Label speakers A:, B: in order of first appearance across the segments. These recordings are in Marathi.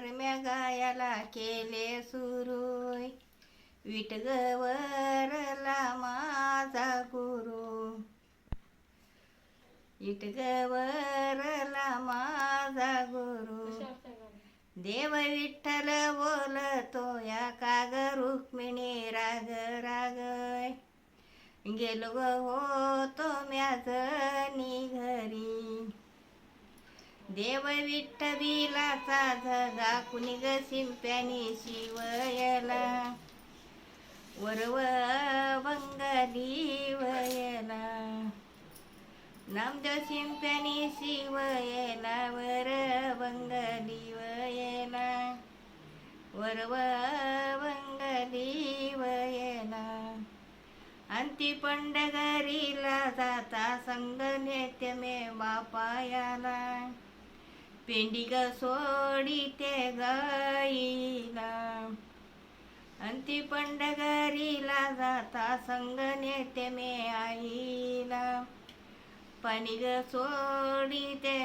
A: कर्म्या गायाला केले सुरू विटगवरला माझा गुरु. विटगवरला माझा गुरु. देव विठ्ठल बोलतो या काग रुक्मिणी राग राग गेलो होत देव विठ्ठबिलाचा झगा कुणी ग शिंप्यानी शिवयला. वरव बंगाली वयला. नामदेव शिंप्यानी शिवयला वर बंगाली वयला. वरव बंगाली वयला. अंती पंडगरीला जाता संग नेत्य मे बापायाला पेंडी ग सोडी ते गाईला अंती पंडगरीला जाता संग नेते मे आईला पाणी ग सोडी ते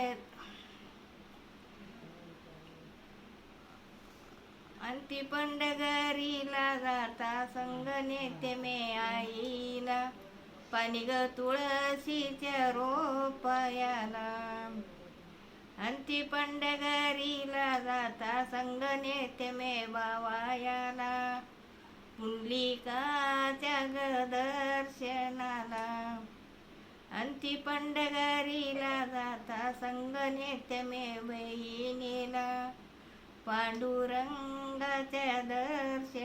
A: अंती पंडगरीला जाता संग नेते मे आईला पाणी ग तुळशीच्या रोपयाला ती पंडगरीला जाता संग नेते मे बावायाला पुंडलिकाच्या ग दर्शनाला अंती पंडगरीला जाता संग नेते मे बहिणीला पांडुरंगाच्या दर्शन